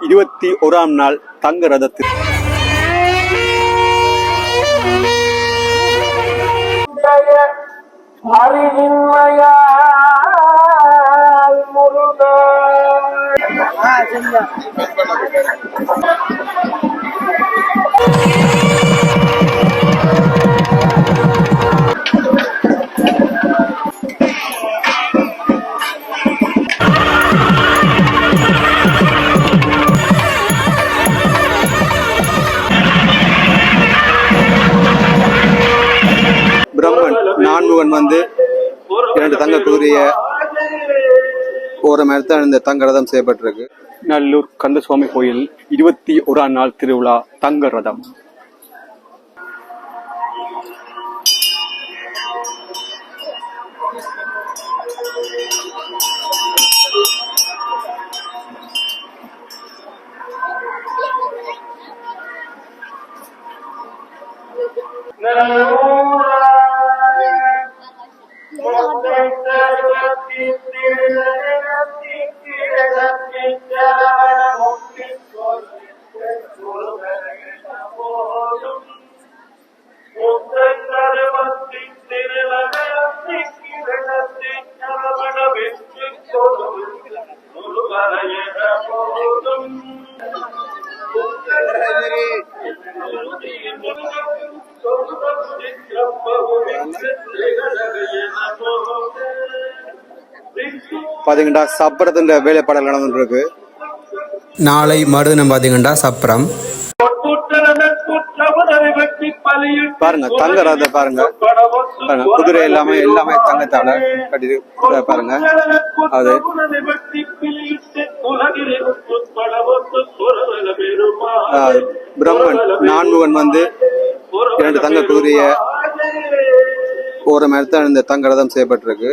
இருபத்தி ஓராம் நாள் தங்க ரதத்தில். அறிவின்மையால் நான்முகன் வந்து இரண்டு தங்க குதிரைய ஓரம் எடுத்து இந்த தங்க ரதம் செய்யப்பட்டிருக்கு. நல்லூர் கந்தசுவாமி கோயில் இருபத்தி ஓராம் நாள் திருவிழா தங்க ரதம் பாத்தீங்கன்னா சப்பரத்தின் வேலைப்பாடல் நடந்துட்டு இருக்கு நாளை மறுதினம் பார்த்தீங்கன்னா சப்பரம் பாருங்க தங்க ரதம் பாருங்க குதிரை எல்லாமே எல்லாமே தங்கத்தால கட்டி பாருங்க. அது பிரம்மன் நான்முகன் வந்து இரண்டு தங்க குதிரைய ஓரம் எடுத்து இந்த தங்க ரதம் செய்யப்பட்டிருக்கு.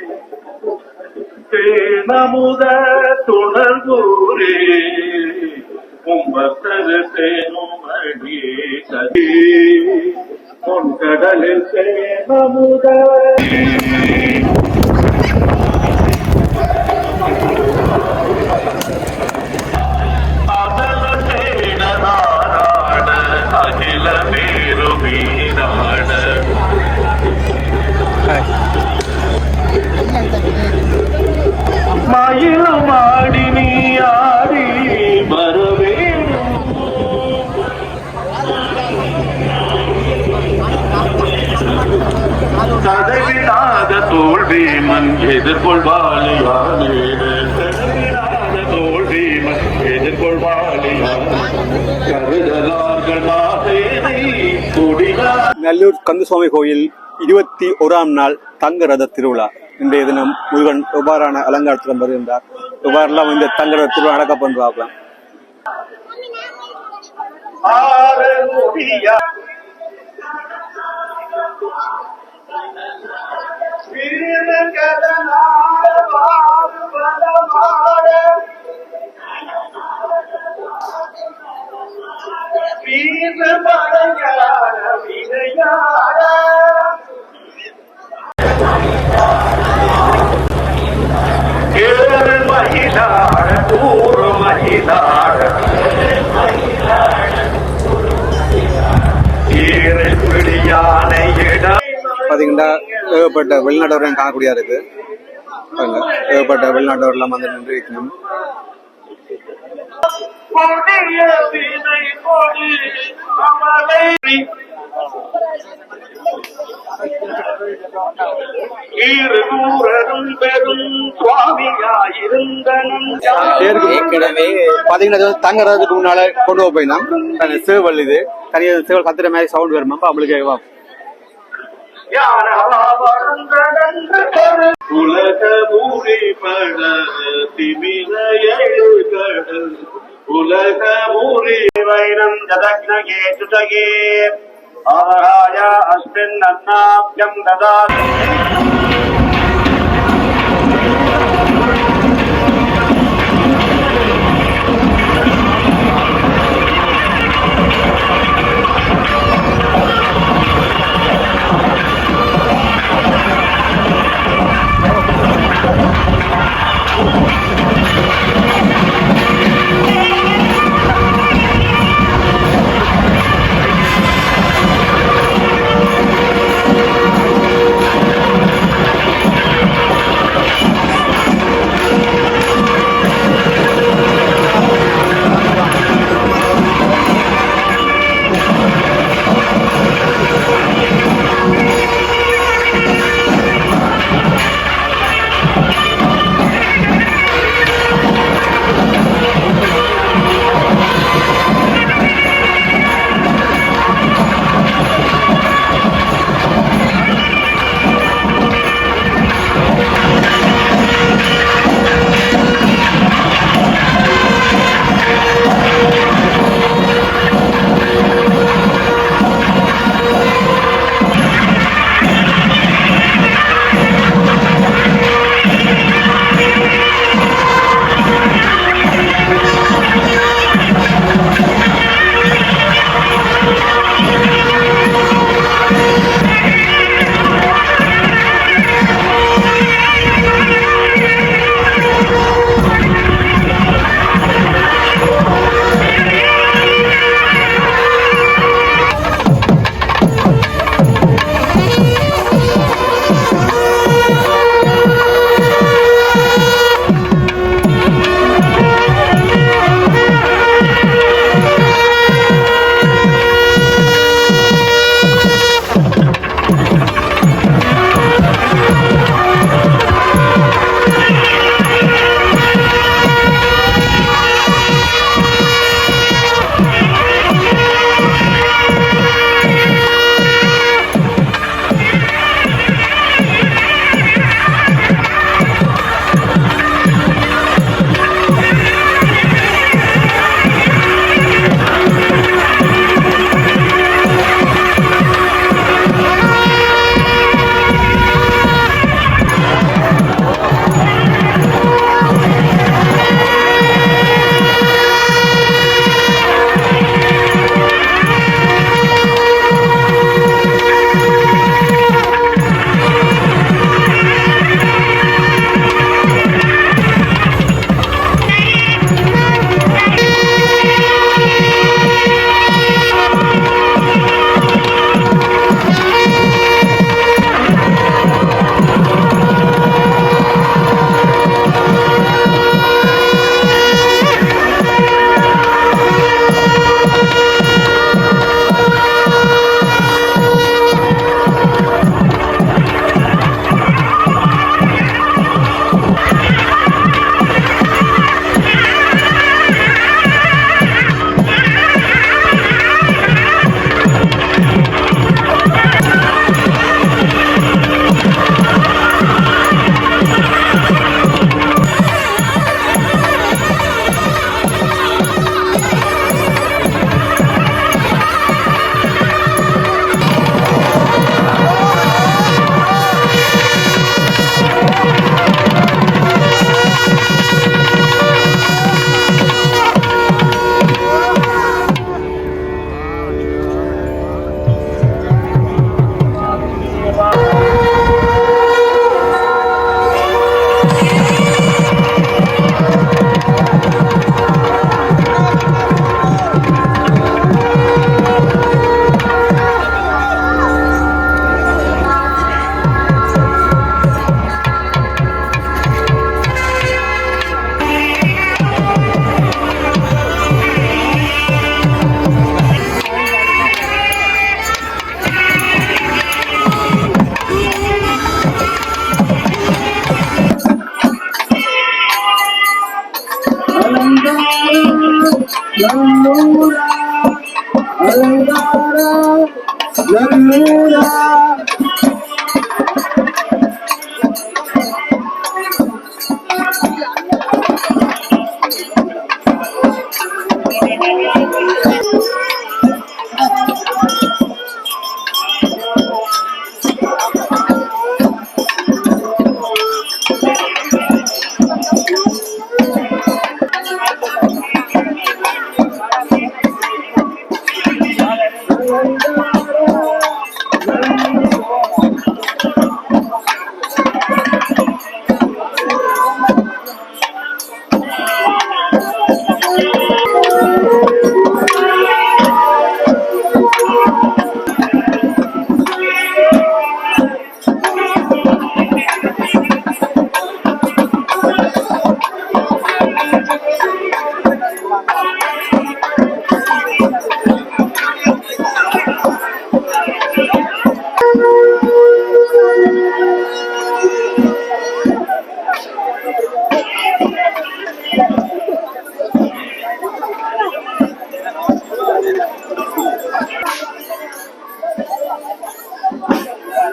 தேனமுத துணர்கூரே கும்பத்தரு தேனுமணி கதி பொன்கடலில் தேனமுத தோல்வி மண் எதிர்கொள்வாளியானே தடவிடாத தோல்வி மண் எதிர்கொள்வாளியானே நல்லூர் கந்தசுவாமி கோயில் இருபத்தி ஓராம் நாள் தங்க ரத திருவிழா. இன்றைய தினம் முருகன் எவ்வாறான அலங்காரத்துடன் வருகின்றார்? எவ்வாறெல்லாம் இந்த தங்க ரத திருவிழா நடக்க பண்ணுறாப்லாம் ஆரமுடியா மகிழாட கூறு மகிழாட ஈரப்பிடியானை இடம் பார்த்தீங்கன்னா ஏகப்பட்ட வெளிநாட்டவரையும் காணக்கூடியா இருக்கு. ஏகப்பட்ட வெளிநாட்டவர்லாம் வந்து நின்று இருக்கணும். கொடிய வினை கொடி அமலை ஏற்கனவே பாத்தீங்கன்னா இது தங்குறதுக்கு முன்னால கொண்டு போய் போயிருந்தான் சேவல் இது. தனியாக சேவல் கத்துற மாதிரி சவுண்ட் வருமா. அப்ப அவங்களுக்கு கேட்கலாம். உலக மூடி பட திமிர கடல் உலக மூடி வைரம் ஜதக்னகே சுதகே ஆராய அஸ்மின் அன்னாப்யம்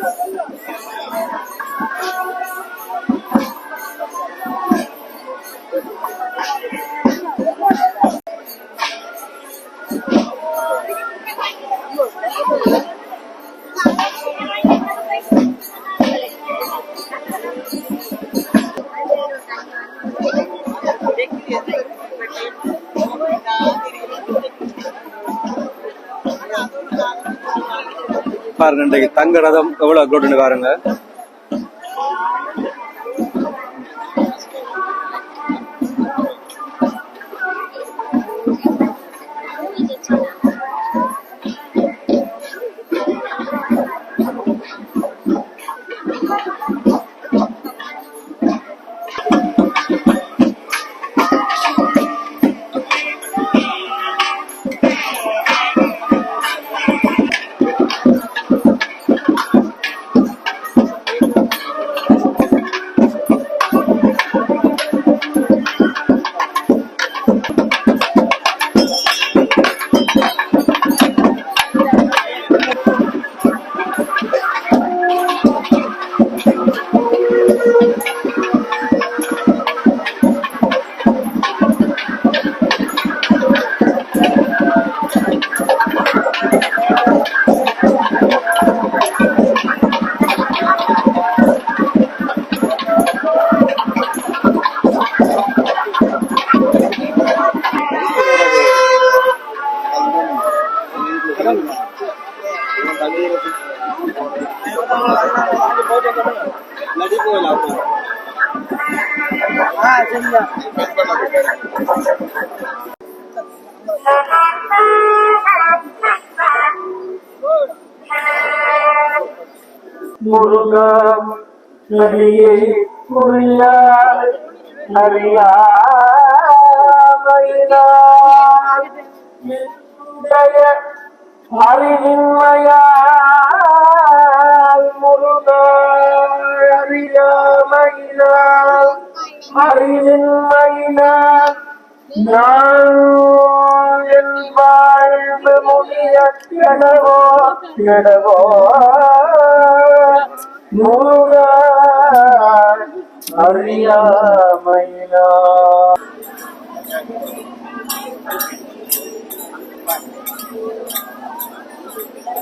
¡Vamos! இன்றைக்கு தங்க ரதம் எவ்வளவு கூட்டுன்னு பாருங்க. முருகா நதியை புரியா அறியாமையினார் என்னுடைய அறிவின்மையால் முருகாரிலாமையினால் அறிவின்மையினால் நான் என் வாழ்வு முடிய எனவோ எனவோ முருகா அறியாமையினால்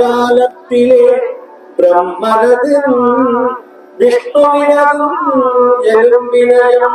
കാലത്തിലെ ബ്രഹ്മനതിൻ വിഷ്ണുവിനും എലുമ്പിനയും